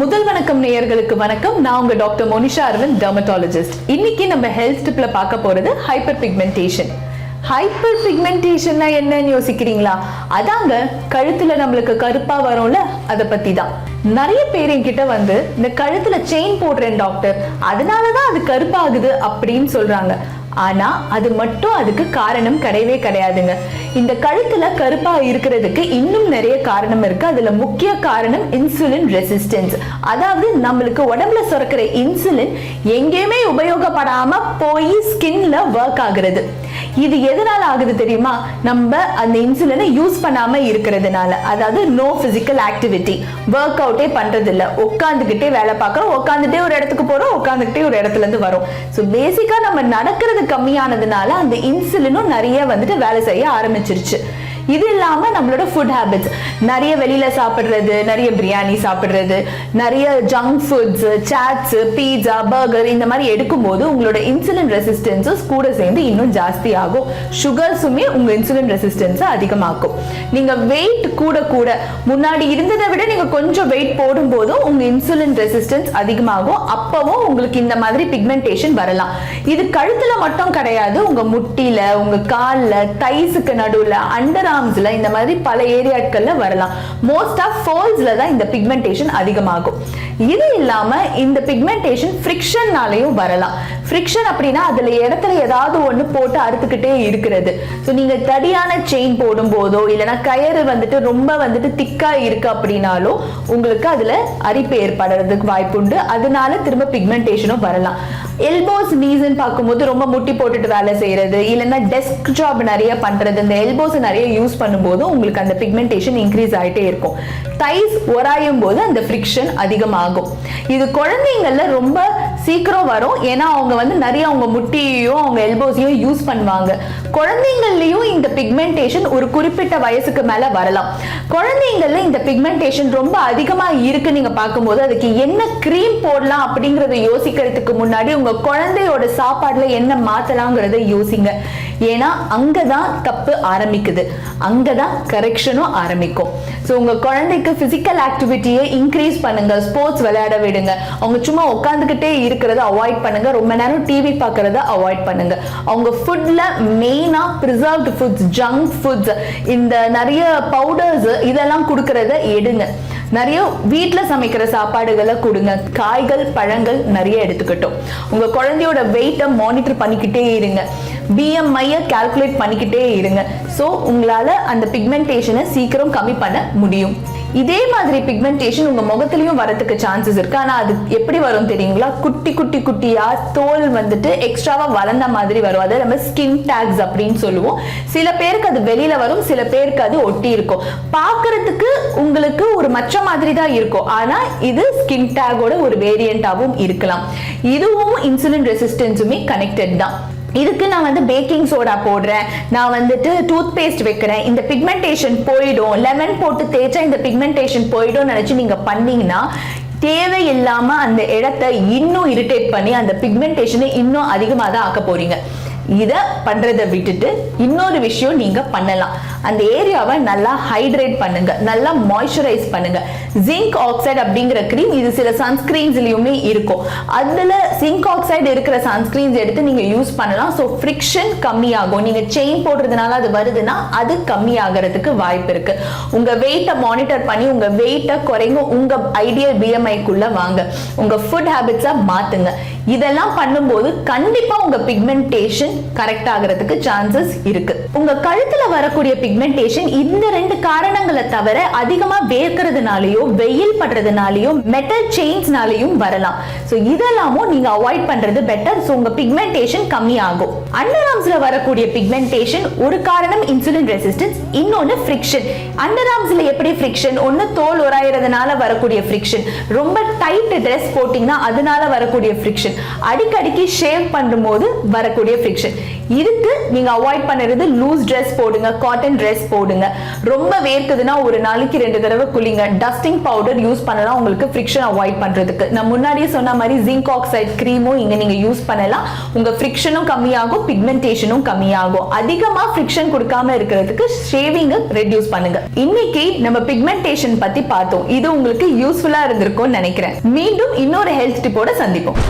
முதல் வணக்கம் நேயர்களுக்கு வணக்கம். நான் உங்க டாக்டர் மோனிஷா அரவிந்த் டெர்மட்டாலஜிஸ்ட் இன்னைக்கு நம்ம ஹெல்த் டிப்ல பார்க்க போறது ஹைப்பர் பிக்மெண்டேஷன் ஹைப்பர் பிக்மெண்டேஷன்னா என்னன்னு யோசிக்கிறீங்களா? அதாங்க கழுத்துல நம்மளுக்கு கருப்பா வரும்ல அதை பத்தி தான் நிறைய பேர் என்கிட்ட வந்து இந்த கழுத்துல செயின் போடுறேன் டாக்டர் அதனாலதான் அது கருப்பாகுது அப்படின்னு சொல்றாங்க. ஆனா அது மட்டும் அதுக்கு காரணம் கிடையவே கிடையாதுங்க. இந்த கழுத்துல கருப்பா இருக்கிறதுக்கு இன்னும் நிறைய காரணம் இருக்கு. அதுல முக்கிய காரணம் இன்சுலின் ரெசிஸ்டன்ஸ் அதாவது நம்மளுக்கு உடம்புல சுரக்கிற இன்சுலின் எங்கேயுமே உபயோகப்படாம போய் ஸ்கின்ல ஒர்க் ஆகுறது. இது எதனால ஆகுது தெரியுமா? நம்ம அந்த இன்சுலினை யூஸ் பண்ணாம இருக்கிறதுனால. அதாவது நோ பிசிக்கல் ஆக்டிவிட்டி ஒர்க் அவுட்டே பண்றது இல்ல உட்காந்துக்கிட்டே வேலை பார்க்கறோம். உட்காந்துட்டே ஒரு இடத்துக்கு போறோம். உட்காந்துக்கிட்டே ஒரு இடத்துல இருந்து வரோம். ஸோ பேசிக்கா நம்ம நடக்கிறது கம்மியானதுனால அந்த இன்சுலினும் நிறைய வந்துட்டு வேலை செய்ய ஆரம்பிச்சிருச்சு. இது இல்லாம நம்மளோட ஃபுட் ஹேபிட்ஸ் நிறைய வெளியில சாப்பிடுறது நிறைய பிரியாணி சாப்பிடுறது நிறைய junk foods chaats pizza burger இந்த மாதிரி எடுக்கும்போது உங்களோட இன்சுலின் ரெசிஸ்டன்ஸும் கூட சேர்ந்து இன்னும் ஜாஸ்தி ஆகும். சுகர்ஸுமே உங்க இன்சுலின் ரெசிஸ்டன்ஸை அதிகமாக்கும். நீங்க வெயிட் கூட கூட முன்னாடி இருந்ததை விட நீங்க கொஞ்சம் வெயிட் போடும்போதும் உங்க இன்சுலின் ரெசிஸ்டன்ஸ் அதிகமாகும். அப்பவும் உங்களுக்கு இந்த மாதிரி பிக்மெண்டேஷன் வரலாம். இது கழுத்துல மட்டும் கிடையாது. உங்க முட்டில உங்க கால்ல தைஸுக்கு நடுவுல அண்டர் ஆர்ம்ஸ்ல இந்த மாதிரி பல ஏரியாக்கள்ல வரலாம். மோஸ்ட் ஆஃப் ஃபோல்ஸ்ல தான் இந்த பிக்மெண்டேஷன் அதிகமாகும். இது இல்லாம இந்த பிக்மெண்டேஷன் ஃப்ரிக்ஷன்னாலையும் வரலாம். ஃப்ரிக்ஷன் அப்படின்னா அதுல இடத்துல ஏதாவது ஒண்ணு போட்டு அறுத்துக்கிட்டே இருக்கிறது. ஸோ நீங்க தடியான செயின் போடும் போதோ இல்லைன்னா கயிறு வந்துட்டு ரொம்ப வந்துட்டு திக்கா இருக்கு அப்படின்னாலோ உங்களுக்கு அதுல அரிப்பு ஏற்படுறதுக்கு வாய்ப்புண்டு. அதனால திரும்ப பிக்மெண்டேஷனும் வரலாம். எல்போஸ் நீஸ்ன்னு பார்க்கும்போது ரொம்ப முட்டி போட்டுட்டு வேலை செய்யறது இல்லைன்னா டெஸ்க் ஜாப் நிறைய பண்றது இந்த எல்போஸ் நிறைய யூஸ் பண்ணும்போது உங்களுக்கு அந்த பிக்மெண்டேஷன் இன்க்ரீஸ் ஆயிட்டே இருக்கும். தைஸ் உராயும் போது அந்த ஃப்ரிக்ஷன் அதிகமாகும். இது குழந்தைங்கள்ல ரொம்ப சீக்கிரம் வரும். ஏன்னா அவங்க வந்து நிறைய அவங்க முட்டியையும் அவங்க எல்போஸையும் யூஸ் பண்ணுவாங்க. குழந்தைங்கள்லையும் இந்த பிக்மெண்டேஷன் ஒரு குறிப்பிட்ட வயசுக்கு மேலே வரலாம். குழந்தைங்கள்ல இந்த பிக்மெண்டேஷன் ரொம்ப அதிகமாக இருக்கு நீங்க பார்க்கும்போது அதுக்கு என்ன க்ரீம் போடலாம் அப்படிங்கறத யோசிக்கிறதுக்கு முன்னாடி உங்க குழந்தையோட சாப்பாடுல என்ன மாத்தலாங்கிறத யோசிங்க. ஏன்னா அங்கே தான் தப்பு ஆரம்பிக்குது. அங்கே தான் கரெக்ஷனும் ஆரம்பிக்கும். ஸோ உங்கள் குழந்தைக்கு ஃபிசிக்கல் ஆக்டிவிட்டியை இன்க்ரீஸ் பண்ணுங்க. ஸ்போர்ட்ஸ் விளையாட விடுங்க. அவங்க சும்மா உட்காந்துக்கிட்டே இருக்கிறத அவாய்ட் பண்ணுங்க. ரொம்ப நேரம் டிவி பார்க்கறத அவாய்ட் பண்ணுங்க. அவங்க ஃபுட்டில் மெயினாக ப்ரிசர்வ்டு ஃபுட்ஸ் ஜங்க் ஃபுட்ஸ் இந்த நிறைய பவுடர்ஸ் இதெல்லாம் கொடுக்கறத எடுங்க. நிறைய வீட்டில் சமைக்கிற சாப்பாடுகளை கொடுங்க. காய்கள் பழங்கள் நிறைய எடுத்துக்கிட்டோம். உங்க குழந்தையோட வெயிட்டை மானிட்டர் பண்ணிக்கிட்டே இருங்க. பிஎம்ஐயை கால்குலேட் பண்ணிக்கிட்டே இருங்க. ஸோ உங்களால அந்த பிக்மெண்டேஷனை சீக்கிரம் கம்மி பண்ண முடியும். இதே மாதிரி பிக்மெண்டேஷன் உங்க முகத்திலையும் வரதுக்கு சான்சஸ் இருக்கு. ஆனா அது எப்படி வரும் தெரியுங்களா? குட்டி குட்டி குட்டியா தோல் வந்துட்டு எக்ஸ்ட்ராவா வளர்ந்த மாதிரி வரும். அதை நம்ம ஸ்கின் டேக்ஸ் அப்படின்னு சொல்லுவோம். சில பேருக்கு அது வெளியில வரும் சில பேருக்கு அது ஒட்டி இருக்கும். பாக்குறதுக்கு உங்களுக்கு ஒரு மச்ச மாதிரி தான் இருக்கும். ஆனா இது ஸ்கின் டேகோட ஒரு வேரியண்டாவும் இருக்கலாம். இதுவும் இன்சுலின் ரெசிஸ்டன்ஸுமே கனெக்டட் தான். இதுக்கு நான் வந்து பேக்கிங் சோடா போடுறேன். நான் வந்துட்டு டூத் பேஸ்ட் வைக்கிறேன். இந்த பிக்மெண்டேஷன் போயிடும். லெமன் போட்டு தேய்ச்சா இந்த பிக்மெண்டேஷன் போயிடும் நினச்சி நீங்கள் பண்ணீங்கன்னா தேவையில்லாம அந்த இடத்த இன்னும் இரிட்டேட் பண்ணி அந்த பிக்மெண்டேஷனை இன்னும் அதிகமாக தான் ஆக்க போறீங்க. இதை பண்றதை விட்டுட்டு இன்னொரு விஷயம் நீங்க பண்ணலாம். அந்த ஏரியாவை நல்லா ஹைட்ரேட் பண்ணுங்க நல்லா மாய்ஸ்சரைஸ் பண்ணுங்க. ஜிங்க் ஆக்சைடு அப்படிங்கிற க்ரீம் இது சில சன்ஸ்கிரீன்ஸ்லயுமே இருக்கும். அதுல ஜிங்க் ஆக்சைடு இருக்கிற சன்ஸ்கிரீன்ஸ் எடுத்து நீங்க யூஸ் பண்ணலாம். ஸோ ஃப்ரிக்ஷன் கம்மியாகும். நீங்க செயின் போடுறதுனால அது வருதுன்னா அது கம்மியாகிறதுக்கு வாய்ப்பு இருக்கு. உங்க வெயிட்டை மானிட்டர் பண்ணி உங்க வெயிட்டை குறைங்க. உங்க ஐடியல் பிஎம்ஐக்குள்ள வாங்க. உங்க ஃபுட் ஹேபிட்ஸை மாத்துங்க. இதெல்லாம் பண்ணும்போது கண்டிப்பா உங்க பிக்மெண்டேஷன் கரெக்ட் ஆகிறதுக்கு சான்சஸ் இருக்கு. உங்க கழுத்துல வரக்கூடிய பிக் பிக்மெண்டேஷன் இந்த ரெண்டு காரணங்களை தவிர அதிகமா வேர்க்கிறதுனாலயோ வெயில் படுறதுனாலயோ மெட்டல் செயின்ஸ்னாலையும் வரலாம். ஸோ இதெல்லாமும் நீங்க அவாய்ட் பண்றது பெட்டர் ஸோ உங்க பிக்மெண்டேஷன் கம்மியாகும். அண்டர் வரக்கூடிய பிக்மெண்டேஷன் ஒரு காரணம் இன்சுலின் ரெசிஸ்டன்ஸ் இன்னொன்னு ஃப்ரிக்ஷன் அண்டர் எப்படி ஃப்ரிக்ஷன் ஒன்னு தோல் உராயிறதுனால வரக்கூடிய ஃப்ரிக்ஷன் ரொம்ப டைட் ட்ரெஸ் போட்டீங்கன்னா அதனால வரக்கூடிய ஃப்ரிக்ஷன் அடிக்கடிக்கு ஷேவ் பண்ணும்போது வரக்கூடிய ஃப்ரிக்ஷன் இதுக்கு நீங்க அவாய்ட் பண்ணுறது லூஸ் ட்ரெஸ் போடுங்க காட்டன் ட்ரெஸ் போடுங்க. ரொம்ப வேர்க்குதுன்னா ஒரு நாளைக்கு ரெண்டு தடவை குளிங்க. டஸ்டிங் பவுடர் யூஸ் பண்ணலாம். உங்களுக்கு ஃப்ரிக்ஷன் அவாய்ட் பண்றதுக்கு. நான் முன்னாடியே சொன்ன மாதிரி ஜிங்க் ஆக்சைடு க்ரீமும் இங்க நீங்க யூஸ் பண்ணலாம். உங்க ஃப்ரிக்ஷனும் கம்மியாகும் பிக்மெண்டேஷனும் கம்மியாகும். அதிகமா ஃப்ரிக்ஷன் கொடுக்காம இருக்கிறதுக்கு ஷேவிங்க ரெடியூஸ் பண்ணுங்க. இன்னைக்கு நம்ம பிக்மெண்டேஷன் பத்தி பார்த்தோம். இது உங்களுக்கு யூஸ்ஃபுல்லா இருந்திருக்கும்னு நினைக்கிறேன். மீண்டும் இன்னொரு ஹெல்த் டிப்போட சந்திப்போம்.